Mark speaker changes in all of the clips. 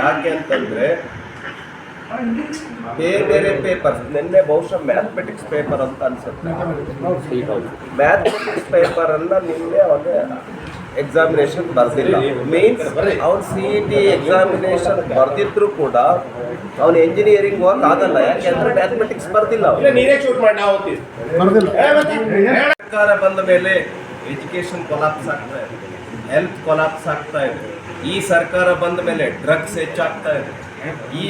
Speaker 1: ಯಾಕೆ ಅಂತಂದ್ರೆ ಬೇರೆ ಬೇರೆ ಪೇಪರ್ ನಿನ್ನೆ ಬಹುಶಃ ಮ್ಯಾಥಮೆಟಿಕ್ಸ್ ಪೇಪರ್ ಅಂತ ಅನ್ಸುತ್ತೆ. ಮ್ಯಾಥಮೆಟಿಕ್ಸ್ ಪೇಪರ್ ಅನ್ನ ನಿನ್ನೆ ಅವನು ಎಕ್ಸಾಮಿನೇಷನ್ ಬರ್ದಿಲ್ಲ. ಮೀನ್ಸ್ ಅವ್ನು ಸಿ ಇ ಟಿ ಎಕ್ಸಾಮಿನೇಷನ್ ಬರ್ದಿದ್ರು ಕೂಡ ಅವನು ಎಂಜಿನಿಯರಿಂಗ್ ವರ್ಕ್ ಆಗಲ್ಲ. ಯಾಕೆಂದ್ರೆ ಮ್ಯಾಥಮೆಟಿಕ್ಸ್ ಬರ್ದಿಲ್ಲ ಸರ್ಕಾರ ಬಂದ ಮೇಲೆ ಎಜುಕೇಶನ್ ಕೊಲಾಪ್ಸ್ ಆಗ್ತಾ ಇದೆ. ಹೆಲ್ತ್ ಕೊಲಾಪ್ಸ್ ಆಗ್ತಾ ಇದೆ. ಈ ಸರ್ಕಾರ ಬಂದ ಮೇಲೆ ಡ್ರಗ್ಸ್ ಹೆಚ್ಚಾಗ್ತಾ ಇದೆ. ಈ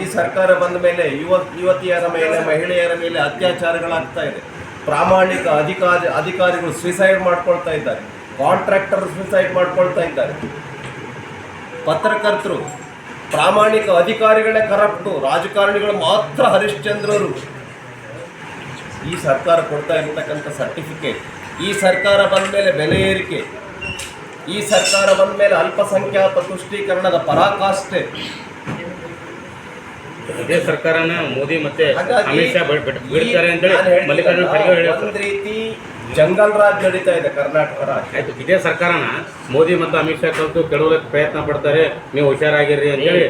Speaker 1: ಈ ಸರ್ಕಾರ ಬಂದ ಮೇಲೆ ಯುವ, ಯುವತಿಯರ ಮೇಲೆ, ಮಹಿಳೆಯರ ಮೇಲೆ ಅತ್ಯಾಚಾರಗಳಾಗ್ತಾ ಇದೆ. ಪ್ರಾಮಾಣಿಕ ಅಧಿಕಾರಿ, ಅಧಿಕಾರಿಗಳು ಸುಸೈಡ್ ಮಾಡ್ಕೊಳ್ತಾ ಇದ್ದಾರೆ. ಕಾಂಟ್ರಾಕ್ಟರ್ ಸುಸೈಡ್ ಮಾಡ್ಕೊಳ್ತಾ ಇದ್ದಾರೆ. ಪತ್ರಕರ್ತರು, ಪ್ರಾಮಾಣಿಕ ಅಧಿಕಾರಿಗಳೇ ಕರಪ್ಟು. ರಾಜಕಾರಣಿಗಳು ಮಾತ್ರ ಹರಿಶ್ಚಂದ್ರರು ಈ ಸರ್ಕಾರ ಕೊಡ್ತಾ ಇರತಕ್ಕಂಥ ಸರ್ಟಿಫಿಕೇಟ್ ಈ ಸರ್ಕಾರ ಬಂದ ಮೇಲೆ ಬೆಲೆ ಏರಿಕೆ. ಈ ಸರ್ಕಾರ ಬಂದ ಮೇಲೆ ಅಲ್ಪಸಂಖ್ಯಾತ ತುಷ್ಟೀಕರಣದ ಪರಾಕಾಷ್ಟೆ
Speaker 2: ಇದೇ ಸರ್ಕಾರನ ಮೋದಿ ಮತ್ತೆ ಅಮಿತ್ ಶಾ ಬಿಡ್- ಬಿಡ್- ಬಿಡ್ತಾರೆ
Speaker 1: ಅಂತ
Speaker 2: ಮಲ್ಲಿಕಾರ್ಜುನ ಖರ್ಗೆ ಹೇಳಿದ್ರು
Speaker 1: ಒಂದ್ ರೀತಿ ಜಂಗಲ್ ರಾಜ್ ನಡೀತಾ ಇದೆ ಕರ್ನಾಟಕ ರಾಜ್ಯ.
Speaker 2: ಆಯ್ತು ಇದೇ ಸರ್ಕಾರನ ಮೋದಿ ಮತ್ತು ಅಮಿತ್ ಶಾ ಕಲಿತು ಕೆಡುವುದಕ್ಕೆ ಪ್ರಯತ್ನ ಪಡ್ತಾರೆ ನೀವು ಹುಷಾರಾಗಿರ್ರಿ ಅಂತೇಳಿ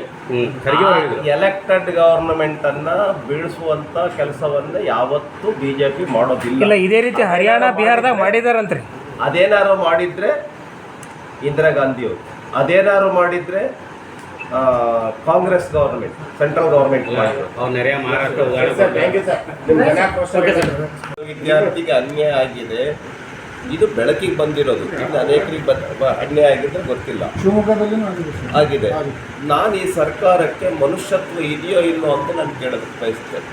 Speaker 2: ಖರ್ಗೆ
Speaker 1: ಎಲೆಕ್ಟೆಡ್ ಗವರ್ನಮೆಂಟ್ ಅನ್ನ ಬೀಳಿಸುವಂತ ಕೆಲಸವನ್ನ ಯಾವತ್ತೂ ಬಿಜೆಪಿ ಮಾಡೋದಿಲ್ಲ.
Speaker 3: ಇದೇ ರೀತಿ ಹರಿಯಾಣ ಬಿಹಾರದಾಗ ಮಾಡಿದಾರಂತ್ರಿ.
Speaker 1: ಅದೇನಾರು ಮಾಡಿದ್ರೆ ಇಂದಿರಾ ಗಾಂಧಿಯವರು. ಅದೇನಾದ್ರು ಮಾಡಿದರೆ ಕಾಂಗ್ರೆಸ್ ಗವರ್ನಮೆಂಟ್ ಸೆಂಟ್ರಲ್ ಗವರ್ನಮೆಂಟ್ ಮಾಡಿದ್ರು.
Speaker 2: ಅವ್ರ ನೆರೆಯ ಮಹಾರಾಷ್ಟ್ರ ಉದಾಹರಣೆ
Speaker 4: ಸರ್ ಥ್ಯಾಂಕ್ ಯು ಸರ್ ನಿಮ್ಮ ಜನ
Speaker 1: ವಿದ್ಯಾರ್ಥಿಗೆ ಅನ್ಯಾಯ ಆಗಿದೆ. ಇದು ಬೆಳಕಿಗೆ ಬಂದಿರೋದು. ಇಲ್ಲಿ ಅನೇಕರಿಗೆ ಅನ್ಯಾಯ ಆಗಿದ್ರೆ ಗೊತ್ತಿಲ್ಲ.
Speaker 5: ಶಿವಮೊಗ್ಗದಲ್ಲಿ ಆಗಿದೆ
Speaker 1: ಆಗಿದೆ. ನಾನು ಈ ಸರ್ಕಾರಕ್ಕೆ ಮನುಷ್ಯತ್ವ ಇದೆಯೋ ಇಲ್ಲೋ ಅಂತ ನಾನು ಕೇಳೋದು ಬಯಸ್ತೇನೆ.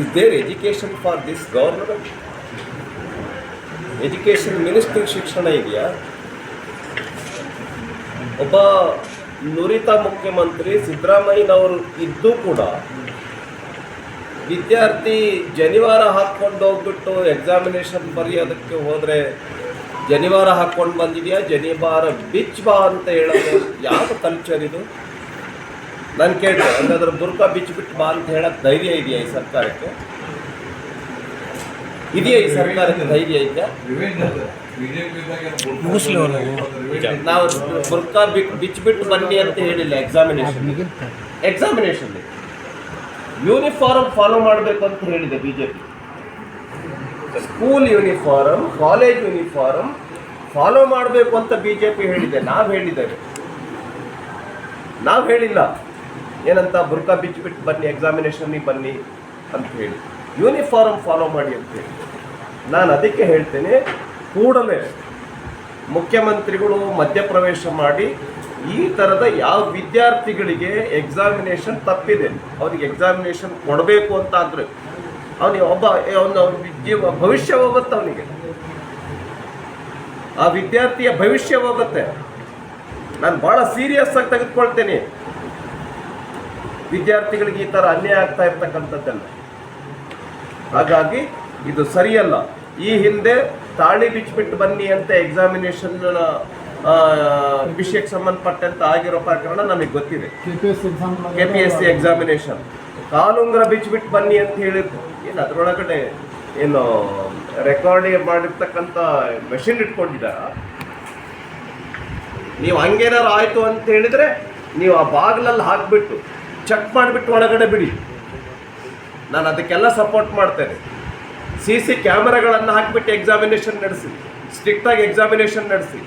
Speaker 1: Is there education for this government education ministry ಶಿಕ್ಷಣ ಇದೆಯಾ? ಒಬ್ಬ ನುರಿತ ಮುಖ್ಯಮಂತ್ರಿ ಸಿದ್ದರಾಮಯ್ಯನವರು ಇದ್ದೂ ಕೂಡ ವಿದ್ಯಾರ್ಥಿ ಜನಿವಾರ ಹಾಕ್ಕೊಂಡು ಹೋಗ್ಬಿಟ್ಟು ಎಕ್ಸಾಮಿನೇಷನ್ ಬರೆಯೋದಕ್ಕೆ ಹೋದರೆ ಜನಿವಾರ ಹಾಕ್ಕೊಂಡು ಬಂದಿದೆಯಾ, ಜನಿವಾರ ಬಿಚ್ ಬಾ ಅಂತ ಹೇಳೋದು ಯಾವ ಕಲ್ಚರ್ ಇದು? ನಾನು ಕೇಳಿದೆ ಅಂದರೆ ಅದರ ಬುರ್ಕ ಬಿಚ್ಚಿಬಿಟ್ಟು ಬಾ ಅಂತ ಹೇಳೋಕ್ಕೆ ಧೈರ್ಯ ಇದೆಯಾ ಈ ಸರ್ಕಾರಕ್ಕೆ? ಇದೆಯಾ ಈ ಸರ್ಕಾರಕ್ಕೆ ಧೈರ್ಯ ಇದೆಯಾ. ನಾವು ಬುರ್ಕಾ ಬಿಟ್ಟು ಬಿಚ್ಚಿಬಿಟ್ಟು ಬನ್ನಿ ಅಂತ ಹೇಳಿಲ್ಲ ಎಕ್ಸಾಮಿನೇಷನ್ ಎಕ್ಸಾಮಿನೇಷನ್ ಯೂನಿಫಾರ್ಮ್ ಫಾಲೋ ಮಾಡಬೇಕು ಅಂತ ಹೇಳಿದೆ BJP school uniform college uniform follow ಮಾಡಬೇಕು ಅಂತ ಬಿಜೆಪಿ ಹೇಳಿದೆ. ನಾವು ಹೇಳಿದ್ದೇವೆ. ನಾವು ಹೇಳಿಲ್ಲ. ಏನಂತ ಬುರ್ಕಾ ಬಿಚ್ಚಿಬಿಟ್ಟು ಬನ್ನಿ ಎಕ್ಸಾಮಿನೇಷನ್ನಿಗೆ ಬನ್ನಿ ಅಂತ ಹೇಳಿ. ಯೂನಿಫಾರ್ಮ್ ಫಾಲೋ ಮಾಡಿ ಅಂತ ಹೇಳಿ. ನಾನು ಅದಕ್ಕೆ ಹೇಳ್ತೇನೆ, ಕೂಡಲೇ ಮುಖ್ಯಮಂತ್ರಿಗಳು ಮಧ್ಯಪ್ರವೇಶ ಮಾಡಿ, ಈ ಥರದ ಯಾವ ವಿದ್ಯಾರ್ಥಿಗಳಿಗೆ ಎಕ್ಸಾಮಿನೇಷನ್ ತಪ್ಪಿದೆ, ಅವ್ರಿಗೆ ಎಕ್ಸಾಮಿನೇಷನ್ ಕೊಡಬೇಕು ಅಂತ ಆದರೆ ಅವನಿಗೆ ಒಬ್ಬ, ಅವನ ಜೀವ ಭವಿಷ್ಯ ಹೋಗುತ್ತೆ ಅವನಿಗೆ. ಆ ವಿದ್ಯಾರ್ಥಿಯ ಭವಿಷ್ಯ ಹೋಗುತ್ತೆ. ನಾನು ಭಾಳ ಸೀರಿಯಸ್ ಆಗಿ ತೆಗೆದುಕೊಳ್ತೇನೆ. ವಿದ್ಯಾರ್ಥಿಗಳಿಗೆ ಈ ಥರ ಅನ್ಯಾಯ ಆಗ್ತಾ ಇರ್ತಕ್ಕಂಥದ್ದೆಲ್ಲ. ಹಾಗಾಗಿ ಇದು ಸರಿಯಲ್ಲ. ಈ ಹಿಂದೆ ತಾಳಿ ಬಿಚ್ಚಿಬಿಟ್ಟು ಬನ್ನಿ ಅಂತ ಎಕ್ಸಾಮಿನೇಷನ್ ವಿಷಯಕ್ಕೆ ಸಂಬಂಧಪಟ್ಟಂತ ಆಗಿರೋ ಪ್ರಕರಣ ನಮಗೆ ಗೊತ್ತಿದೆ. K P S C examination ಕಾಲುಂಗ್ರ ಬಿಚ್ಚಿಬಿಟ್ಟು ಬನ್ನಿ ಅಂತ ಹೇಳಿದ್ರು. ಏನು ಅದರೊಳಗಡೆ ಏನು ರೆಕಾರ್ಡಿಂಗ್ ಮಾಡಿರ್ತಕ್ಕಂಥ ಮೆಷಿನ್ ಇಟ್ಕೊಂಡಿದ್ದಾರ ನೀವು ಹಂಗೇನಾರು ಆಯಿತು ಅಂತ ಹೇಳಿದರೆ ನೀವು ಆ ಬಾಗಿಲಲ್ಲಿ ಹಾಕಿಬಿಟ್ಟು ಚೆಕ್ ಮಾಡಿಬಿಟ್ಟು ಒಳಗಡೆ ಬಿಡಿ. ನಾನು ಅದಕ್ಕೆಲ್ಲ ಸಪೋರ್ಟ್ ಮಾಡ್ತೇನೆ. ಸಿ ಸಿ ಕ್ಯಾಮರಾಗಳನ್ನು ಹಾಕಿಬಿಟ್ಟು ಎಕ್ಸಾಮಿನೇಷನ್ ನಡೆಸಿ ಸ್ಟ್ರಿಕ್ಟಾಗಿ ಎಕ್ಸಾಮಿನೇಷನ್ ನಡೆಸಿ.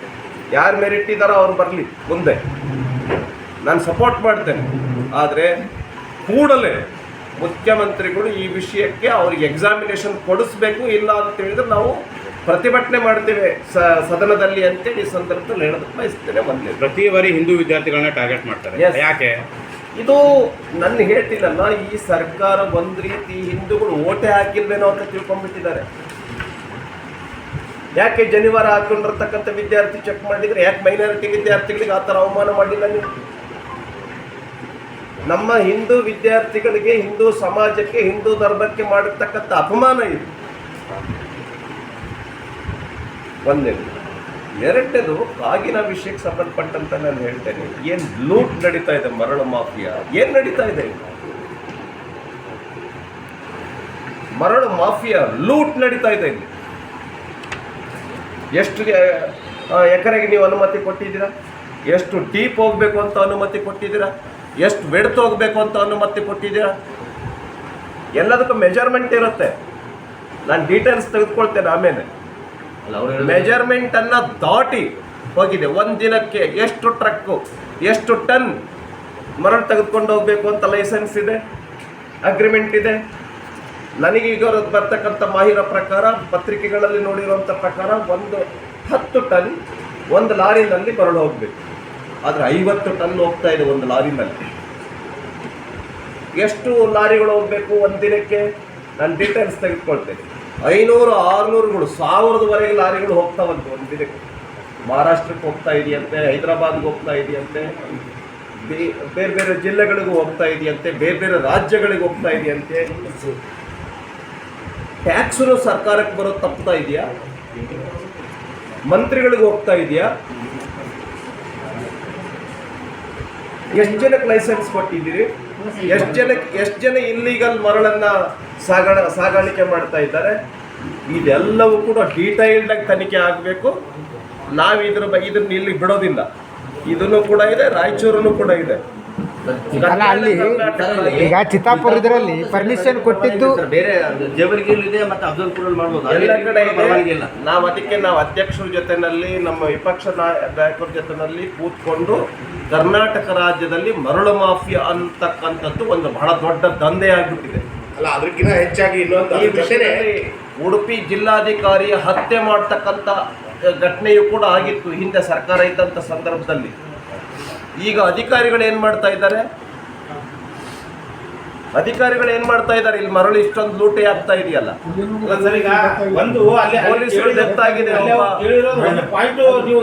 Speaker 1: ಯಾರು ಮೆರಿಟ್ ಇದ್ದಾರೋ ಅವ್ರು ಬರಲಿ ಮುಂದೆ. ನಾನು ಸಪೋರ್ಟ್ ಮಾಡ್ತೇನೆ. ಆದರೆ ಕೂಡಲೇ ಮುಖ್ಯಮಂತ್ರಿಗಳು ಈ ವಿಷಯಕ್ಕೆ ಅವ್ರಿಗೆ ಎಕ್ಸಾಮಿನೇಷನ್ ಕೊಡಿಸ್ಬೇಕು ಇಲ್ಲ ಅಂತ ಹೇಳಿದ್ರೆ ನಾವು ಪ್ರತಿಭಟನೆ ಮಾಡ್ತೇವೆ ಸ ಸದನದಲ್ಲಿ ಅಂತೇಳಿ ಈ ಸಂದರ್ಭದಲ್ಲಿ ಹೇಳೋದಕ್ಕೆ ಬಯಸ್ತೇನೆ ಒಂದೇ
Speaker 2: ಪ್ರತಿ ಬಾರಿ ಹಿಂದೂ ವಿದ್ಯಾರ್ಥಿಗಳನ್ನ ಟಾರ್ಗೆಟ್ ಮಾಡ್ತಾರೆ. ಯಾಕೆ?
Speaker 1: ಇದು ನನ್ನ ಹೇಳ್ತೀನಲ್ಲ ಈ ಸರ್ಕಾರ ಒಂದು ರೀತಿ ಹಿಂದೂಗಳು ಓಟೆ ಹಾಕಿಲ್ವೇನೋ ಅಂತ ತಿಳ್ಕೊಂಡ್ಬಿಟ್ಟಿದ್ದಾರೆ. ಯಾಕೆ ಜನಿವಾರ ಹಾಕೊಂಡಿರ್ತಕ್ಕಂಥ ವಿದ್ಯಾರ್ಥಿ ಚೆಕ್ ಮಾಡಿದ್ರೆ ಯಾಕೆ ಮೈನಾರಿಟಿ ವಿದ್ಯಾರ್ಥಿಗಳಿಗೆ ಆ ಥರ ಅವಮಾನ ಮಾಡಿಲ್ಲ ನೀವು? ನಮ್ಮ ಹಿಂದೂ ವಿದ್ಯಾರ್ಥಿಗಳಿಗೆ ಹಿಂದೂ ಸಮಾಜಕ್ಕೆ, ಹಿಂದೂ ಧರ್ಮಕ್ಕೆ ಮಾಡಿರ್ತಕ್ಕಂಥ ಅಪಮಾನ ಇದು. ಒಂದೇದು ಎರಡನೇದು ಕಾಗಿನ ವಿಷಯಕ್ಕೆ ಸಂಬಂಧಪಟ್ಟಂತ ನಾನು ಹೇಳ್ತೇನೆ. ಏನು ಲೂಟ್ ನಡೀತಾ ಇದೆ, ಮರಳು ಮಾಫಿಯಾ? ಏನು ನಡೀತಾ ಇದೆ? ಮರಳು ಮಾಫಿಯಾ, ಲೂಟ್ ನಡೀತಾ ಇದೆ. ಇಲ್ಲಿ ಎಷ್ಟು ಎಕರೆಗೆ ನೀವು ಅನುಮತಿ ಕೊಟ್ಟಿದ್ದೀರಾ? ಎಷ್ಟು ಡೀಪ್ ಹೋಗಬೇಕು ಅಂತ ಅನುಮತಿ ಕೊಟ್ಟಿದ್ದೀರಾ? ಎಷ್ಟು ಬೆಡ್ತ್ ಹೋಗಬೇಕು ಅಂತ ಅನುಮತಿ ಕೊಟ್ಟಿದ್ದೀರಾ? ಎಲ್ಲದಕ್ಕೂ ಮೆಜರ್ಮೆಂಟ್ ಇರುತ್ತೆ. ನಾನು ಡೀಟೇಲ್ಸ್ ತೆಗೆದುಕೊಳ್ತೇನೆ ಆಮೇಲೆ. ಮೆಜರ್ಮೆಂಟ್ ಅನ್ನ ದಾಟಿ ಹೋಗಿದೆ. ಒಂದು ದಿನಕ್ಕೆ ಎಷ್ಟು ಟ್ರಕ್ಕು ಎಷ್ಟು ಟನ್ ಮರಳು ತೆಗೆದುಕೊಂಡು ಹೋಗ್ಬೇಕು ಅಂತ ಲೈಸೆನ್ಸ್ ಇದೆ ಅಗ್ರಿಮೆಂಟ್ ಇದೆ. ನನಗೀಗ ಬರ್ತಕ್ಕಂಥ ಮಾಹಿರ ಪ್ರಕಾರ, ಪತ್ರಿಕೆಗಳಲ್ಲಿ ನೋಡಿರುವಂಥ ಪ್ರಕಾರ ಒಂದು ಹತ್ತು ಟನ್ ಒಂದು ಲಾರಿನಲ್ಲಿ ಮರಳು ಹೋಗಬೇಕು. ಆದರೆ ಐವತ್ತು ಟನ್ ಹೋಗ್ತಾ ಇದೆ ಒಂದು ಲಾರಿನಲ್ಲಿ. ಎಷ್ಟು ಲಾರಿಗಳು ಹೋಗಬೇಕು ಒಂದು ದಿನಕ್ಕೆ? ನಾನು ಡೀಟೇಲ್ಸ್ ತೆಗೆದುಕೊಳ್ತೇನೆ. ಐನೂರು ಆರುನೂರುಗಳು ಸಾವಿರದವರೆಗೆ ಲಾರಿಗಳು ಹೋಗ್ತಾವಂತೆ ಒಂದು ದಿನಕ್ಕೆ. ಮಹಾರಾಷ್ಟ್ರಕ್ಕೆ ಹೋಗ್ತಾ ಇದೆಯಂತೆ, ಹೈದರಾಬಾದ್ಗೆ ಹೋಗ್ತಾ ಇದೆಯಂತೆ ಬೇರೆ ಬೇರೆ ಜಿಲ್ಲೆಗಳಿಗೂ ಹೋಗ್ತಾ ಇದೆಯಂತೆ, ಬೇರೆ ಬೇರೆ ರಾಜ್ಯಗಳಿಗೆ ಹೋಗ್ತಾ ಇದೆಯಂತೆ. ಟ್ಯಾಕ್ಸು ಸರ್ಕಾರಕ್ಕೆ ಬರೋದು ತಪ್ತಾ ಇದೆಯಾ? ಮಂತ್ರಿಗಳಿಗೆ ಹೋಗ್ತಾ ಇದೆಯಾ? ಎಷ್ಟು ಜನಕ್ಕೆ ಲೈಸೆನ್ಸ್ ಕೊಟ್ಟಿದ್ದೀರಿ? ಎಷ್ಟು ಜನಕ್ಕೆ ಎಷ್ಟು ಜನ ಇಲ್ಲಿಗಲ್ ಮರಳನ್ನ ಸಾಗಣ, ಸಾಗಾಣಿಕೆ ಮಾಡ್ತಾ ಇದ್ದಾರೆ? ಇದೆಲ್ಲವೂ ಕೂಡ ಡೀಟೈಲ್ಡ್ ಆಗಿ ತನಿಖೆ ಆಗಬೇಕು. ನಾವು ಇದ್ರ ಬಗ್ಗೆ ಇದನ್ನ ಇಲ್ಲಿ ಬಿಡೋದಿಲ್ಲ. ಇದನ್ನು ಕೂಡ ಇದೆ, ರಾಯಚೂರನ್ನು ಕೂಡ ಇದೆ.
Speaker 6: ಅಲ್ಲ ಅಲ್ಲಿ ಈಗ ಚಿತ್ತಾಪುರ ಇದರಲ್ಲಿ ಪರ್ಮಿಷನ್ ಕೊಟ್ಟಿದ್ದು
Speaker 7: ಬೇರೆ ಜೇವರ್ಗಿಲ್ ಇದೆ ಮತ್ತೆ ಅಫ್ಜಲ್ಪುರಲ್ಲಿ ಮಾಡ್ಬೋದು.
Speaker 1: ಎಲ್ಲ ಕಡೆ ಇದೆ.
Speaker 7: ಪರವಾಗಿಲ್ಲ.
Speaker 1: ನಾವು ಅದಕ್ಕೆ ನಾವು ಅಧ್ಯಕ್ಷರ ಜೊತೆನಲ್ಲಿ ನಮ್ಮ ವಿಪಕ್ಷ ನಾಯ- ನಾಯಕರ ಜೊತೆನಲ್ಲಿ ಕೂತ್ಕೊಂಡು ಕರ್ನಾಟಕ ರಾಜ್ಯದಲ್ಲಿ ಮರಳು ಮಾಫಿಯಾ ಅಂತಕ್ಕಂಥದ್ದು ಒಂದು ಬಹಳ ದೊಡ್ಡ ದಂಧೆ ಆಗಿಬಿಟ್ಟಿದೆ.
Speaker 4: ಅಲ್ಲ ಅದಕ್ಕಿಂತ ಹೆಚ್ಚಾಗಿ ಇನ್ನೊಂದು
Speaker 1: ಈ
Speaker 4: ಅದ್ರ
Speaker 1: ವಿಷಯದಲ್ಲಿ ಉಡುಪಿ ಜಿಲ್ಲಾಧಿಕಾರಿ ಹತ್ಯೆ ಮಾಡ್ತಕ್ಕಂಥ ಘಟನೆಯು ಕೂಡ ಆಗಿತ್ತು ಹಿಂದೆ ಸರ್ಕಾರ ಇದ್ದಂಥ ಸಂದರ್ಭದಲ್ಲಿ. ಈಗ ಅಧಿಕಾರಿಗಳು ಏನ್ ಮಾಡ್ತಾ ಇದ್ದಾರೆ? ಅಧಿಕಾರಿಗಳು ಏನ್ ಮಾಡ್ತಾ ಇದ್ದಾರೆ? ಇಲ್ಲಿ ಮರಳು ಇಷ್ಟೊಂದು ಲೂಟಿ ಆಗ್ತಾ ಇದೆಯಲ್ಲ.
Speaker 4: ಒಂದು
Speaker 1: ಪೊಲೀಸರು ಆಗಿದೆ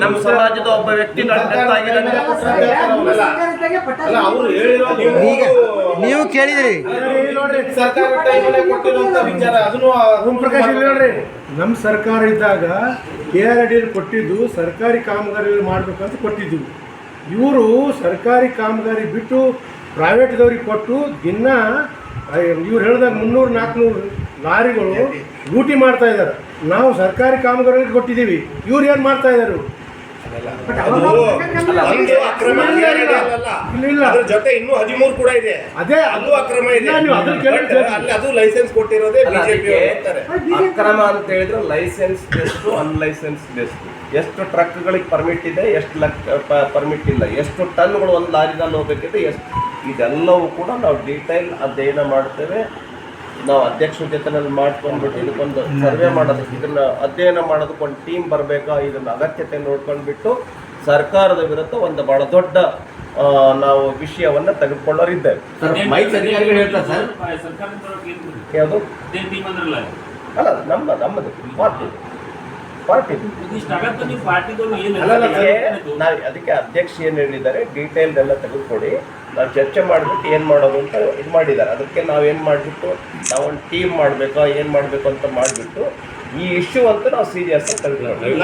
Speaker 1: ನಮ್ಮ ಸಮಾಜದ ಒಬ್ಬ ವ್ಯಕ್ತಿ
Speaker 6: ನೀವು ಕೇಳಿದ್ರಿ.
Speaker 4: ಸರ್ಕಾರ ಟೈಮಲ್ಲೇ ಕೊಟ್ಟಿರುವಂತ ವಿಚಾರ ಅದನ್ನು
Speaker 5: ಓಂ ಪ್ರಕಾಶ್ ಇಲ್ಲಿ ನೋಡ್ರಿ. ನಮ್ಮ ಸರ್ಕಾರ ಇದ್ದಾಗ ಕೆ ಆರ್ ಡಿ ಕೊಟ್ಟಿದ್ದು ಸರ್ಕಾರಿ ಕಾಮಗಾರಿಗಳು ಮಾಡ್ಬೇಕಂತ ಕೊಟ್ಟಿದ್ವಿ ಇವರು ಸರ್ಕಾರಿ ಕಾಮಗಾರಿ ಬಿಟ್ಟು ಪ್ರೈವೇಟ್ದವ್ರಿಗೆ ಕೊಟ್ಟು ದಿನ ಇವ್ರು ಹೇಳಿದಾಗ ಮುನ್ನೂರು ನಾಲ್ಕುನೂರು ಲಾರಿಗಳು ಲೂಟಿ ಮಾಡ್ತಾ ಇದ್ದಾರೆ. ನಾವು ಸರ್ಕಾರಿ ಕಾಮಗಾರಿಗೆ ಕೊಟ್ಟಿದ್ದೀವಿ. ಇವ್ರು ಏನು ಮಾಡ್ತಾ ಇದ್ದಾರೆ?
Speaker 4: ಅದ್ರ ಜೊತೆ ಇನ್ನೂ ಹದಿಮೂರು ಕೂಡ ಇದೆ.
Speaker 5: ಅದೇ
Speaker 4: ಅದು ಅಕ್ರಮ ಇದೆ. ಅಲ್ಲಿ ಅದು ಲೈಸೆನ್ಸ್ ಕೊಟ್ಟಿರೋದೇ ಬಿಜೆಪಿ
Speaker 1: ಅಕ್ರಮ ಅಂತ ಹೇಳಿದ್ರೆ ಲೈಸೆನ್ಸ್ ಎಷ್ಟು ಅನ್ಲೈಸೆನ್ಸ್ ಎಷ್ಟು ಎಷ್ಟು ಟ್ರಕ್ಗಳಿಗೆ ಪರ್ಮಿಟ್ ಇದೆ ಎಷ್ಟು ಲಕ್ ಪರ್ಮಿಟ್ ಇಲ್ಲ. ಎಷ್ಟು ಟನ್ಗಳು ಒಂದು ಲಾರಿನಲ್ಲಿ ಹೋಗ್ಬೇಕಿದೆ ಎಷ್ಟು ಇದೆಲ್ಲವೂ ಕೂಡ ನಾವು ಡೀಟೈಲ್ ಅಧ್ಯಯನ ಮಾಡ್ತೇವೆ ನಾವು ಅಧ್ಯಕ್ಷರ ಜೊತೆನಲ್ಲಿ ಮಾಡ್ಕೊಂಡ್ಬಿಟ್ಟು ಇದಕ್ಕೊಂದು ಸರ್ವೆ ಮಾಡೋದು ಇದನ್ನ ಅಧ್ಯಯನ ಮಾಡೋದಕ್ಕೆ ಒಂದು ಟೀಮ್ ಬರಬೇಕಾ ಇದನ್ನ ಅಗತ್ಯತೆ ನೋಡ್ಕೊಂಡ್ಬಿಟ್ಟು ಸರ್ಕಾರದ ವಿರುದ್ಧ ಒಂದು ಬಹಳ ದೊಡ್ಡ ಆ, ನಾವು ವಿಷಯವನ್ನ ತೆಗೆದುಕೊಳ್ಳೋರಿದ್ದೇವೆ.
Speaker 7: ಸರ್ ಮೈಕ್ ಅಧಿಕಾರಿಗಳು ಹೇಳ್ತಾರೆ ಸರ್.
Speaker 1: ಯಾವುದು? ಅಲ್ಲ ನಮ್ಮ ನಮ್ಮದು. Party party. ಅಲ್ಲ ಅದಕ್ಕೆ ನಾವು ಅದಕ್ಕೆ ಅಧ್ಯಕ್ಷ ಏನು ಹೇಳಿದ್ದಾರೆ ಡೀಟೇಲ್ ಎಲ್ಲ ತೆಗೆದುಕೊಡಿ. ನಾವು ಚರ್ಚೆ ಮಾಡಿಬಿಟ್ಟು ಏನು ಮಾಡೋದು ಅಂತ ಇದು ಮಾಡಿದ್ದಾರೆ. ಅದಕ್ಕೆ ನಾವೇನು ಮಾಡಿಬಿಟ್ಟು ನಾವೊಂದು ಟೀಮ್ ಮಾಡಬೇಕಾ ಏನು ಮಾಡಬೇಕು ಅಂತ ಮಾಡಿಬಿಟ್ಟು ಈ ಇಶ್ಯೂ ಅಂತ ನಾವು ಸೀರಿಯಸ್ ಆಗಿ ತೆಗೆದುಕೊಳ್ಳಿ